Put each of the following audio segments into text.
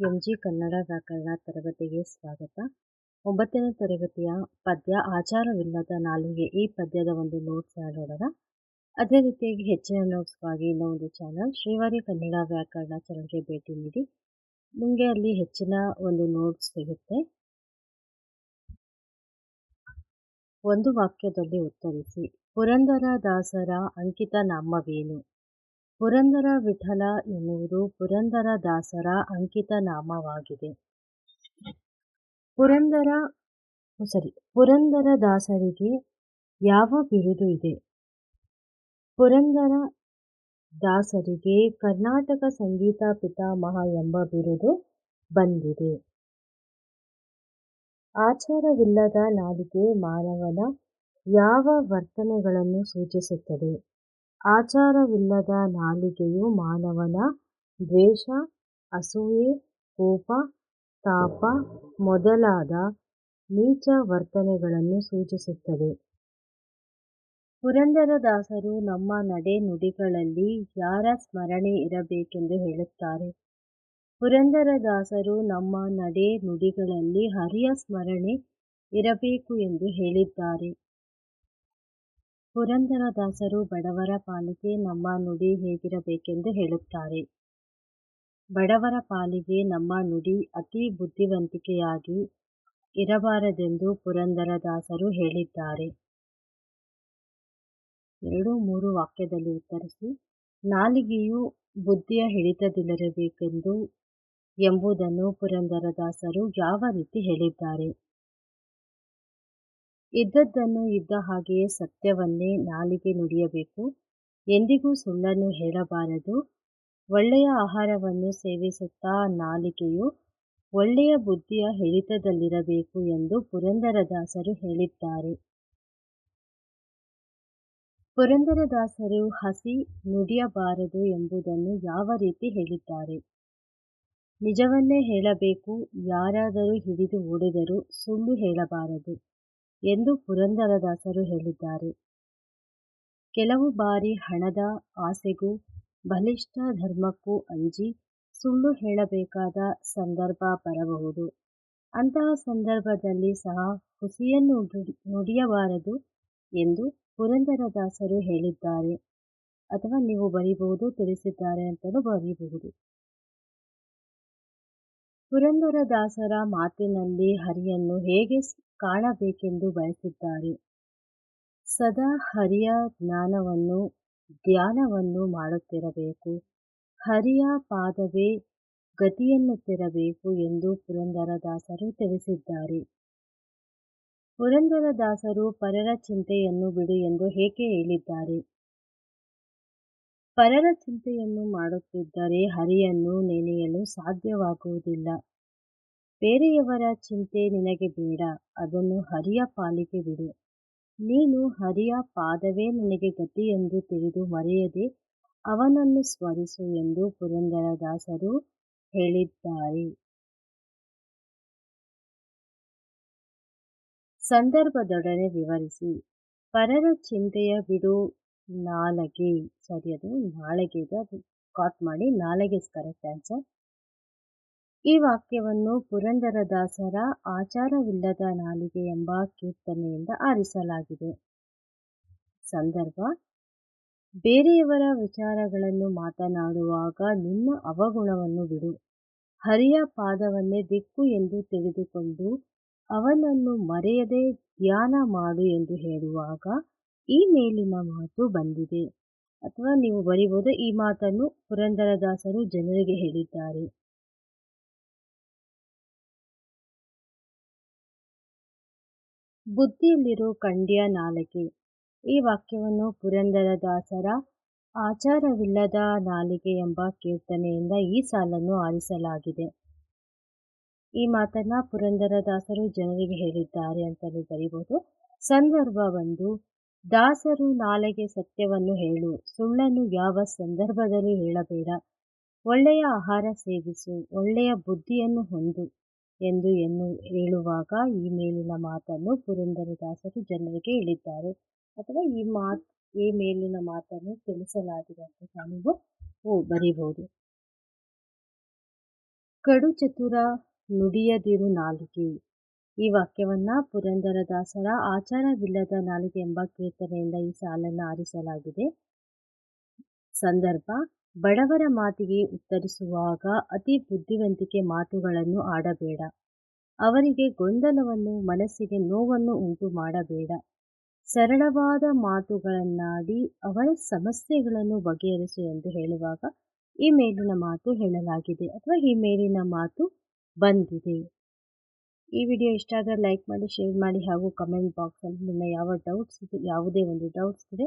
M G Kannada ವ್ಯಾಕರಣ ತರಗತಿಗೆ ಸ್ವಾಗತ. ಒಂಬತ್ತನೇ ತರಗತಿಯ ಪದ್ಯ ಆಚಾರವಿಲ್ಲದ ನಾಲಿಗೆ ಈ ಪದ್ಯದ ಒಂದು ನೋಟ್ಸ್ ನೋಡೋಣ. ಅದೇ ರೀತಿಯಾಗಿ ಹೆಚ್ಚಿನ ನೋಟ್ಸ್ಗಾಗಿ ಇನ್ನೂ ಒಂದು ಚಾನಲ್ ಶ್ರೀವಾರಿ ಕನ್ನಡ ವ್ಯಾಕರಣ ಚಾನಲ್ಗೆ ಭೇಟಿ ನೀಡಿ. ನಿಮಗೆ ಅಲ್ಲಿ ಹೆಚ್ಚಿನ ಒಂದು ನೋಟ್ಸ್ ಸಿಗುತ್ತೆ. ಒಂದು ವಾಕ್ಯದಲ್ಲಿ ಉತ್ತರಿಸಿ. ಪುರಂದರ ದಾಸರ ಅಂಕಿತ ನಾಮವೇನು? ಪುರಂದರ ವಿಠಲ ಎನ್ನುವುದು ಪುರಂದರ ದಾಸರ ಅಂಕಿತ ನಾಮವಾಗಿದೆ. ಪುರಂದರ ಸರಿ ಪುರಂದರ ದಾಸರಿಗೆ ಯಾವ ಬಿರುದು ಇದೆ? ಪುರಂದರ ದಾಸರಿಗೆ ಕರ್ನಾಟಕ ಸಂಗೀತ ಪಿತಾಮಹ ಎಂಬ ಬಿರುದು ಬಂದಿದೆ. ಆಚಾರವಿಲ್ಲದ ನಾಲಿಗೆ ಮಾನವನ ಯಾವ ವರ್ತನೆಗಳನ್ನು ಸೂಚಿಸುತ್ತದೆ? ಆಚಾರವಿಲ್ಲದ ನಾಲಿಗೆಯು ಮಾನವನ ದ್ವೇಷ, ಅಸೂಯೆ, ಕೋಪ, ತಾಪ ಮೊದಲಾದ ನೀಚ ವರ್ತನೆಗಳನ್ನು ಸೂಚಿಸುತ್ತದೆ. ಪುರಂದರದಾಸರು ನಮ್ಮ ನಡೆ ನುಡಿಗಳಲ್ಲಿ ಯಾರ ಸ್ಮರಣೆ ಇರಬೇಕೆಂದು ಹೇಳುತ್ತಾರೆ? ಪುರಂದರದಾಸರು ನಮ್ಮ ನಡೆ ನುಡಿಗಳಲ್ಲಿ ಹರಿಯ ಸ್ಮರಣೆ ಇರಬೇಕು ಎಂದು ಹೇಳಿದ್ದಾರೆ. ಪುರಂದರದಾಸರು ಬಡವರ ಪಾಲಿಗೆ ನಮ್ಮ ನುಡಿ ಹೇಗಿರಬೇಕೆಂದು ಹೇಳುತ್ತಾರೆ. ಬಡವರ ಪಾಲಿಗೆ ನಮ್ಮ ನುಡಿ ಅತಿ ಬುದ್ಧಿವಂತಿಕೆಯಾಗಿ ಇರಬಾರದೆಂದು ಪುರಂದರದಾಸರು ಹೇಳಿದ್ದಾರೆ. ಎರಡು ಮೂರು ವಾಕ್ಯದಲ್ಲಿ ಉತ್ತರಿಸಿ, ನಾಲಿಗೆಯು ಬುದ್ಧಿಯ ಹಿಡಿತದಲ್ಲಿರಬೇಕೆಂದು ಎಂಬುದನ್ನು ಪುರಂದರದಾಸರು ಯಾವ ರೀತಿ ಹೇಳಿದ್ದಾರೆ? ಇದ್ದದ್ದನ್ನು ಇದ್ದ ಹಾಗೆಯೇ ಸತ್ಯವನ್ನೇ ನಾಲಿಗೆ ನುಡಿಯಬೇಕು. ಎಂದಿಗೂ ಸುಳ್ಳನ್ನು ಹೇಳಬಾರದು. ಒಳ್ಳೆಯ ಆಹಾರವನ್ನು ಸೇವಿಸುತ್ತಾ ನಾಲಿಗೆಯು ಒಳ್ಳೆಯ ಬುದ್ಧಿಯ ಹಿಡಿತದಲ್ಲಿರಬೇಕು ಎಂದು ಪುರಂದರದಾಸರು ಹೇಳಿದ್ದಾರೆ. ಪುರಂದರದಾಸರು ಹಸಿ ನುಡಿಯಬಾರದು ಎಂಬುದನ್ನು ಯಾವ ರೀತಿ ಹೇಳಿದ್ದಾರೆ? ನಿಜವನ್ನೇ ಹೇಳಬೇಕು. ಯಾರಾದರೂ ಹಿಡಿದು ಓಡಿದರೂ ಸುಳ್ಳು ಹೇಳಬಾರದು. ಎಂದು ಪುರಂದರದಾಸರು ಹೇಳಿದ್ದಾರೆ. ಕೆಲವು ಬಾರಿ ಹಣದ ಆಸೆಗೂ ಬಲಿಷ್ಠ ಧರ್ಮಕ್ಕೂ ಅಂಜಿ ಸುಳ್ಳು ಹೇಳಬೇಕಾದ ಸಂದರ್ಭ ಬರಬಹುದು. ಅಂತಹ ಸಂದರ್ಭದಲ್ಲಿ ಸಹ ಹುಸಿಯನ್ನು ನುಡಿಯಬಾರದು ಎಂದು ಪುರಂದರದಾಸರು ಹೇಳಿದ್ದಾರೆ. ಅಥವಾ ನೀವು ಬರೀಬಹುದು, ತಿಳಿಸಿದ್ದಾರೆ ಅಂತಲೂ ಬರೀಬಹುದು. ಪುರಂದರದಾಸರ ಮಾತಿನಲ್ಲಿ ಹರಿಯನ್ನು ಹೇಗೆ ಕಾಣಬೇಕೆಂದು ಬಯಸಿದ್ದಾರೆ? ಸದಾ ಹರಿಯ ಜ್ಞಾನವನ್ನು, ಧ್ಯಾನವನ್ನು ಮಾಡುತ್ತಿರಬೇಕು. ಹರಿಯ ಪಾದವೇ ಗತಿಯನ್ನುತ್ತಿರಬೇಕು ಎಂದು ಪುರಂದರದಾಸರು ತಿಳಿಸಿದ್ದಾರೆ. ಪುರಂದರದಾಸರು ಪರರ ಚಿಂತೆಯನ್ನು ಬಿಡು ಎಂದು ಏಕೆ ಹೇಳಿದ್ದಾರೆ? ಪರರ ಚಿಂತೆಯನ್ನು ಮಾಡುತ್ತಿದ್ದರೆ ಹರಿಯನ್ನು ನೆನೆಯಲು ಸಾಧ್ಯವಾಗುವುದಿಲ್ಲ. ಬೇರೆಯವರ ಚಿಂತೆ ನಿನಗೆ ಬೇಡ, ಅದನ್ನು ಹರಿಯ ಪಾಲಿಗೆ ಬಿಡು. ನೀನು ಹರಿಯ ಪಾದವೇ ನನಗೆ ಗತಿ ಎಂದು ತಿಳಿದು ಮರೆಯದೆ ಅವನನ್ನು ಸ್ಮರಿಸು ಎಂದು ಪುರಂದರದಾಸರು ಹೇಳಿದ್ದಾರೆ. ಸಂದರ್ಭದೊಡನೆ ವಿವರಿಸಿ, ಪರರ ಚಿಂತೆಯ ಬಿಡು ನಾಲಗೆ ಸಾರಿ ಅದು ನಾಳೆಗೆ ಇದೆ, ಅದು ಕಾಟ್ ಮಾಡಿ ನಾಲಗೆ ಕರೆಕ್ಟ್ ಆನ್ಸರ್ ಈ ವಾಕ್ಯವನ್ನು ಪುರಂದರದಾಸರ ಆಚಾರವಿಲ್ಲದ ನಾಲಿಗೆ ಎಂಬ ಕೀರ್ತನೆಯಿಂದ ಆರಿಸಲಾಗಿದೆ. ಸಂದರ್ಭ, ಬೇರೆಯವರ ವಿಚಾರಗಳನ್ನು ಮಾತನಾಡುವಾಗ ನಿನ್ನ ಅವಗುಣವನ್ನು ಬಿಡು. ಹರಿಯ ಪಾದವನ್ನೇ ದಿಕ್ಕು ಎಂದು ತಿಳಿದುಕೊಂಡು ಅವನನ್ನು ಮರೆಯದೆ ಧ್ಯಾನ ಮಾಡು ಎಂದು ಹೇಳುವಾಗ ಈ ಮೇಲಿನ ಮಾತು ಬಂದಿದೆ. ಅಥವಾ ನೀವು ಬರೀಬಹುದು ಈ ಮಾತನ್ನು ಪುರಂದರದಾಸರು ಜನರಿಗೆ ಹೇಳಿದ್ದಾರೆ. ಬುದ್ಧಿಯಲ್ಲಿರೋ ಖಂಡ್ಯ ನಾಲಿಗೆ. ಈ ವಾಕ್ಯವನ್ನು ಪುರಂದರದಾಸರ ಆಚಾರವಿಲ್ಲದ ನಾಲಿಗೆ ಎಂಬ ಕೀರ್ತನೆಯಿಂದ ಈ ಸಾಲನ್ನು ಆರಿಸಲಾಗಿದೆ. ಈ ಮಾತನ್ನ ಪುರಂದರದಾಸರು ಜನರಿಗೆ ಹೇಳಿದ್ದಾರೆ ಅಂತಲೂ ಬರೀಬಹುದು. ಸಂದರ್ಭ ಬಂದು ದಾಸರು ನಾಲೆಗೆ ಸತ್ಯವನ್ನು ಹೇಳು, ಸುಳ್ಳನ್ನು ಯಾವ ಸಂದರ್ಭದಲ್ಲಿ ಹೇಳಬೇಡ. ಒಳ್ಳೆಯ ಆಹಾರ ಸೇವಿಸು, ಒಳ್ಳೆಯ ಬುದ್ಧಿಯನ್ನು ಹೊಂದು ಎಂದು ಎನ್ನು, ಹೇಳುವಾಗ ಈ ಮೇಲಿನ ಮಾತನ್ನು ಪುರಂದರದಾಸರು ಜನರಿಗೆ ಹೇಳಿದ್ದಾರೆ. ಅಥವಾ ಈ ಮಾತು, ಈ ಮೇಲಿನ ಮಾತನ್ನು ತಿಳಿಸಲಾಗಿದೆ ಅಂತ ಓ, ಬರೀಬಹುದು. ಕಡು ಚತುರ ನುಡಿಯದಿರು ನಾಲಿಗೆ. ಈ ವಾಕ್ಯವನ್ನ ಪುರಂದರದಾಸರ ಆಚಾರವಿಲ್ಲದ ನಾಲಿಗೆ ಎಂಬ ಕೀರ್ತನೆಯಿಂದ ಈ ಸಾಲನ್ನು ಆರಿಸಲಾಗಿದೆ. ಸಂದರ್ಭ, ಬಡವರ ಮಾತಿಗೆ ಉತ್ತರಿಸುವಾಗ ಅತಿ ಬುದ್ಧಿವಂತಿಕೆ ಮಾತುಗಳನ್ನು ಆಡಬೇಡ. ಅವರಿಗೆ ಗೊಂದಲವನ್ನು, ಮನಸ್ಸಿಗೆ ನೋವನ್ನು ಉಂಟು ಮಾಡಬೇಡ. ಸರಳವಾದ ಮಾತುಗಳನ್ನಾಡಿ ಅವರ ಸಮಸ್ಯೆಗಳನ್ನು ಬಗೆಹರಿಸು ಎಂದು ಹೇಳುವಾಗ ಈ ಮೇಲಿನ ಮಾತು ಹೇಳಲಾಗಿದೆ ಅಥವಾ ಈ ಮೇಲಿನ ಮಾತು ಬಂದಿದೆ. ಈ ವಿಡಿಯೋ ಇಷ್ಟ ಆದರೆ ಲೈಕ್ ಮಾಡಿ, ಶೇರ್ ಮಾಡಿ ಹಾಗೂ ಕಮೆಂಟ್ ಬಾಕ್ಸಲ್ಲಿ ನಿಮ್ಮ ಯಾವ ಡೌಟ್ಸ್ ಇದೆ, ಯಾವುದೇ ಒಂದು ಡೌಟ್ಸ್ ಇದೆ,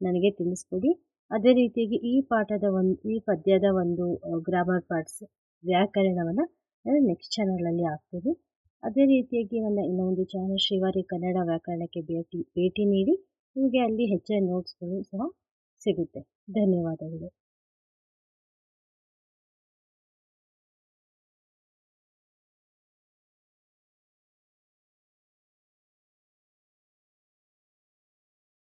ನನಗೆ ತಿಳಿಸ್ಕೊಡಿ. ಅದೇ ರೀತಿಯಾಗಿ ಈ ಪಾಠದ ಒಂದು, ಈ ಪದ್ಯದ ಒಂದು ಗ್ರಾಮರ್ ಪಾರ್ಟ್ಸ್ ವ್ಯಾಕರಣವನ್ನು ನಾನು ನೆಕ್ಸ್ಟ್ ಚಾನಲಲ್ಲಿ ಹಾಕ್ತೀನಿ. ಅದೇ ರೀತಿಯಾಗಿ ನನ್ನ ಇನ್ನೊಂದು ಚಾನಲ್ ಶ್ರೀವಾರಿ ಕನ್ನಡ ವ್ಯಾಕರಣಕ್ಕೆ ಭೇಟಿ ಭೇಟಿ ನೀಡಿ, ನಿಮಗೆ ಅಲ್ಲಿ ಹೆಚ್ಚಿನ ನೋಟ್ಸ್ಗಳು ಸಹ ಸಿಗುತ್ತೆ. ಧನ್ಯವಾದಗಳು.